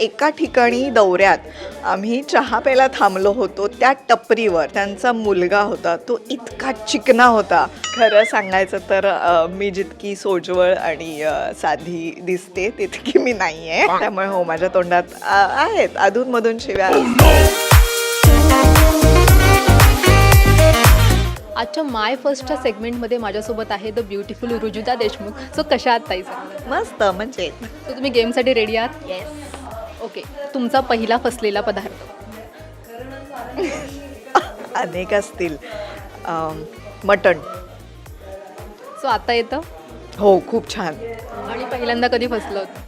एका ठिकाणी दौऱ्यात आम्ही चहा प्यायला थांबलो होतो त्या टपरीवर. त्यांचा मुलगा होता. तो इतका चिकना होता. खरं सांगायचं तर मी जितकी सोजवळ आणि साधी दिसते तितकी मी नाही आहे त्यामुळे हो माझ्या तोंडात आहेत. अधूनमधून शिव्या. आजच्या माय फर्स्टच्या सेगमेंटमध्ये माझ्यासोबत आहे the beautiful Rujuta Deshmukh. So कशा आहात ताई? मस्त म्हणजे. तुम्ही गेमसाठी रेडी आहात? येस ओके तुमचा पहिला फसलेला पदार्थ. अनेक असतील. मटण. सो आता येतं? हो खूप छान. आणि पहिल्यांदा कधी फसलं होतं?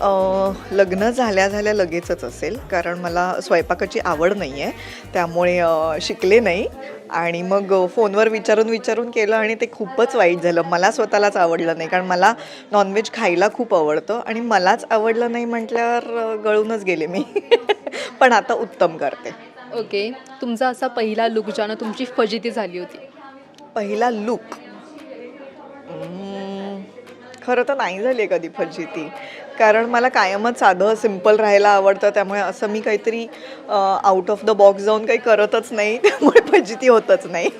अ, लग्न झाल्या झाल्या लगेचच असेल कारण मला स्वयंपाकाची आवड नाही आहे त्यामुळे अ, शिकले नाही. आणि मग फोनवर विचारून विचारून केलं आणि ते खूपच वाईट झालं. मला स्वतःलाच आवडलं नाही कारण मला नॉनव्हेज खायला खूप आवडतं आणि मलाच आवडलं नाही म्हटल्यावर गळूनच गेले मी. पण आता उत्तम करते. ओके. तुमचा असा पहिला लुक ज्यानं तुमची फजिती झाली होती? पहिला लुक खरं तर नाही झाली आहे कधी फजिती. कारण मला कायमच साधं सिंपल राहायला आवडतं. त्यामुळे असं मी काहीतरी आउट ऑफ द बॉक्स जाऊन काही करतच नाही. त्यामुळे फजिती होतच नाही.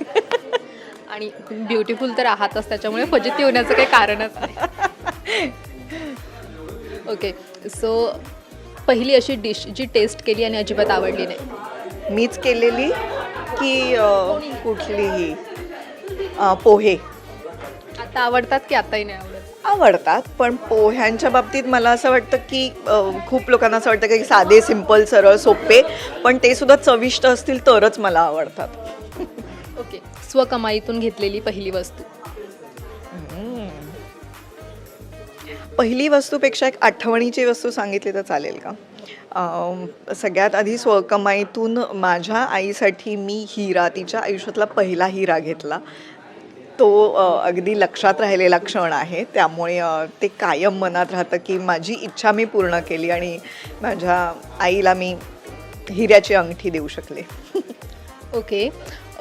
आणि ब्युटिफुल तर आहातच. त्याच्यामुळे फजिती होण्याचं काही कारणच नाही. ओके सो पहिली अशी डिश जी टेस्ट केली आणि अजिबात आवडली नाही. मीच केलेली की कुठलीही पोहे. आता आवडतात की आताही नाही आवडत? आवडतात पण पोह्यांच्या बाबतीत मला असं वाटतं की खूप लोकांना असं वाटतं की साधे सिंपल सरळ सोपे पण ते सुद्धा चविष्ट असतील तरच मला आवडतात. ओके. स्वकमाईतून घेतलेली पहिली वस्तू. पहिली वस्तूपेक्षा एक आठवणीची वस्तू सांगितली तर चालेल का? सगळ्यात आधी स्वकमाईतून माझ्या आईसाठी मी हिरा तिच्या आयुष्यातला पहिला हिरा घेतला. तो अगदी लक्षात राहिलेला क्षण आहे. त्यामुळे ते कायम मनात राहतं की माझी इच्छा मी पूर्ण केली आणि माझ्या आईला मी हिऱ्याची अंगठी देऊ शकले. ओके.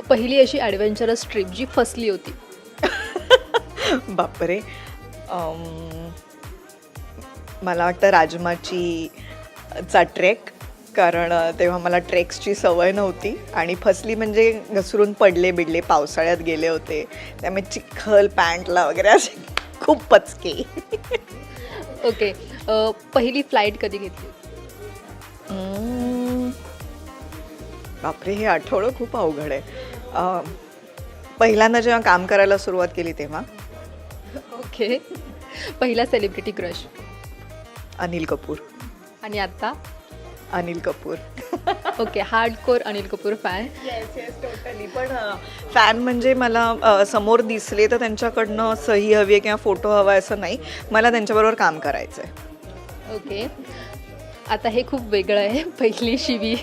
पहिली अशी ॲडव्हेंचरस ट्रिप जी फसली होती. बापरे. मला वाटतं राजमाची चा ट्रेक कारण तेव्हा मला ट्रेक्सची सवय नव्हती आणि फसली म्हणजे घसरून पडले बिडले पावसाळ्यात गेले होते. त्यामुळे चिखल पॅन्टला वगैरे असे खूप पचके. ओके पहिली फ्लाईट कधी घेतली. बापरे हे आठवडं खूप अवघड आहे. पहिल्यांदा जेव्हा काम करायला सुरुवात केली तेव्हा? ओके. पहिला सेलिब्रिटी क्रश? अनिल कपूर. आणि आता Anil Kapoor. Okay hardcore Anil Kapoor fan yes yes totally पण फॅन म्हणजे मला अ, समोर दिसले तर त्यांच्याकडनं सही हवी आहे किंवा फोटो हवा आहे असं नाही. मला त्यांच्याबरोबर काम करायचं आहे ओके आता हे खूप वेगळं आहे पहिली शिवी.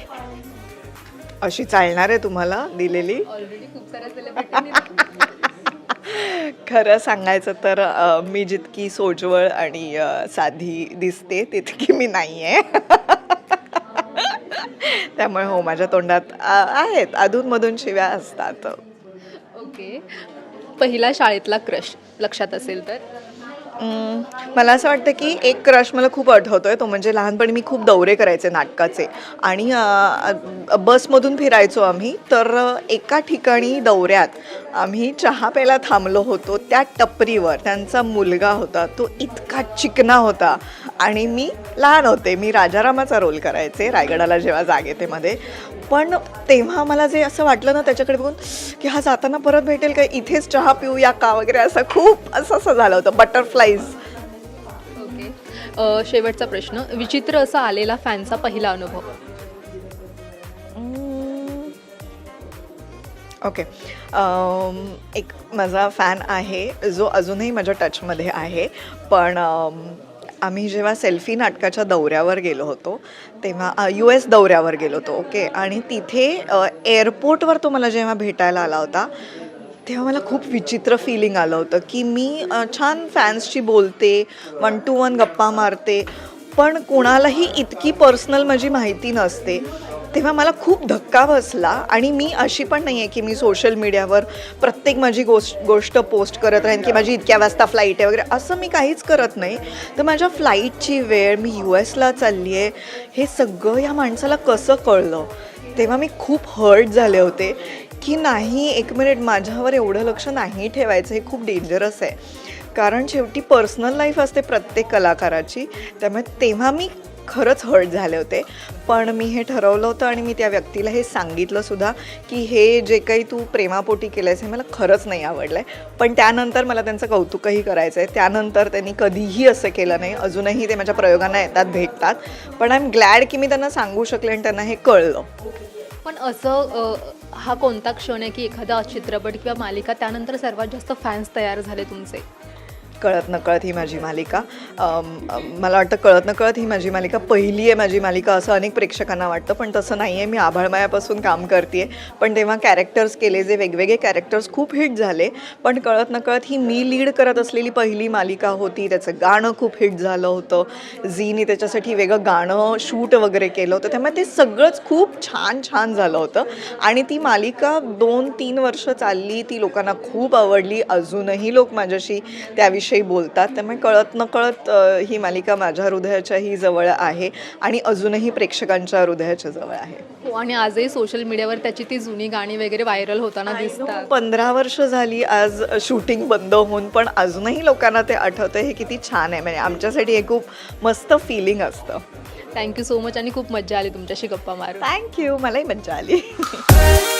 अशी चालणार आहे तुम्हाला दिलेली. ऑलरेडी खूप साऱ्या सेलिब्रिटी खरं सांगायचं तर अ, मी जितकी सोजवळ आणि अ, साधी दिसते तितकी मी नाही आहे त्यामुळे हो माझ्या तोंडात आहेत. अधूनमधून शिव्या असतात. ओके. पहिला शाळेतला क्रश लक्षात असेल तर? मला असं वाटतं की एक क्रश मला खूप आठवतोय. तो म्हणजे लहानपणी मी खूप दौरे करायचे नाटकाचे. आणि बसमधून फिरायचो आम्ही. तर एका ठिकाणी दौऱ्यात आम्ही चहा प्यायला थांबलो होतो त्या टपरीवर. त्यांचा मुलगा होता तो इतका चिकना होता. आणि मी लहान होते मी राजारामाचा रोल करायचे रायगडाला जेव्हा जाग येते मध्ये. पण तेव्हा मला जे असं वाटलं ना त्याच्याकडे बघून की हा जाताना परत भेटेल का? इथेच चहा पिऊया का? वगैरे असं खूप असं असं झालं होतं. बटरफ्लाईज ओके शेवटचा प्रश्न. विचित्र असा आलेला फॅनचा पहिला अनुभव. ओके. एक माझा फॅन आहे जो अजूनही माझ्या टचमध्ये आहे पण आम्ही जेव्हा सेल्फी नाटकाच्या दौऱ्यावर गेलो होतो तेव्हा यू एस दौऱ्यावर गेलो होतो ओके. आणि तिथे एअरपोर्टवर तो मला जेव्हा भेटायला आला होता तेव्हा मला खूप विचित्र फिलिंग आलं होतं की मी छान फॅन्सशी बोलते वन टू वन गप्पा मारते पण कोणालाही इतकी पर्सनल माझी माहिती नसते. तेव्हा मला खूप धक्का बसला आणि मी अशी पण नाही आहे की मी सोशल मीडियावर प्रत्येक माझी गोष्ट गोष्ट पोस्ट करत राहीन की माझी इतक्या वाजता फ्लाईट आहे वगैरे असं मी काहीच करत नाही. तर माझ्या फ्लाईटची वेळ मी यू एसला चालली आहे हे सगळं या माणसाला कसं कळलं? तेव्हा मी खूप हर्ट झाले होते की नाही एक मिनिट माझ्यावर एवढं लक्ष नाही ठेवायचं हे खूप डेंजरस आहे. कारण शेवटी पर्सनल लाईफ असते प्रत्येक कलाकाराची. त्यामुळे तेव्हा मी खरंच हर्ट झाले होते. पण मी हे ठरवलं होतं आणि मी त्या व्यक्तीला हे सांगितलं सुद्धा की हे जे काही तू प्रेमापोटी केलं आहेस हे मला खरंच नाही आवडलं आहे पण त्यानंतर मला त्यांचं कौतुकही करायचं आहे त्यानंतर त्यांनी कधीही असं केलं नाही. अजूनही ते माझ्या प्रयोगांना येतात भेटतात. पण आय एम ग्लॅड की मी त्यांना सांगू शकले आणि त्यांना हे कळलं. पण असं हा कोणता क्षण आहे की एखादा चित्रपट किंवा मालिका त्यानंतर सर्वात जास्त फॅन्स तयार झाले तुमचे? कळत नकळत ही माझी मालिका. मला वाटतं कळत नकळत ही माझी मालिका पहिली आहे माझी मालिका असं अनेक प्रेक्षकांना वाटतं पण तसं नाही आहे. मी आभाळमायापासून काम करते पण तेव्हा कॅरेक्टर्स केले जे वेगवेगळे कॅरेक्टर्स खूप हिट झाले. पण कळत नकळत ही मी लीड करत असलेली पहिली मालिका होती. त्याचं गाणं खूप हिट झालं होतं. झीने त्याच्यासाठी वेगळं गाणं शूट वगैरे केलं होतं. त्यामुळे ते सगळंच खूप छान छान झालं होतं. आणि ती मालिका दोन तीन वर्ष चालली ती लोकांना खूप आवडली. अजूनही लोक माझ्याशी त्याविषयी बोलतात त्यामुळे कळत नकळत ही मालिका माझ्या हृदयाच्याही जवळ आहे आणि अजूनही प्रेक्षकांच्या हृदयाच्या जवळ आहे. हो आणि आजही सोशल मीडियावर त्याची ती जुनी गाणी वगैरे व्हायरल होताना दिसतात. पंधरा वर्ष झाली आज शूटिंग बंद होऊन पण अजूनही लोकांना ते आठवतं हे किती छान आहे. म्हणजे आमच्यासाठी हे खूप मस्त फिलिंग असतं. थँक्यू सो मच आणि खूप मजा आली तुमच्याशी गप्पा मारून. थँक्यू मलाही मज्जा आली.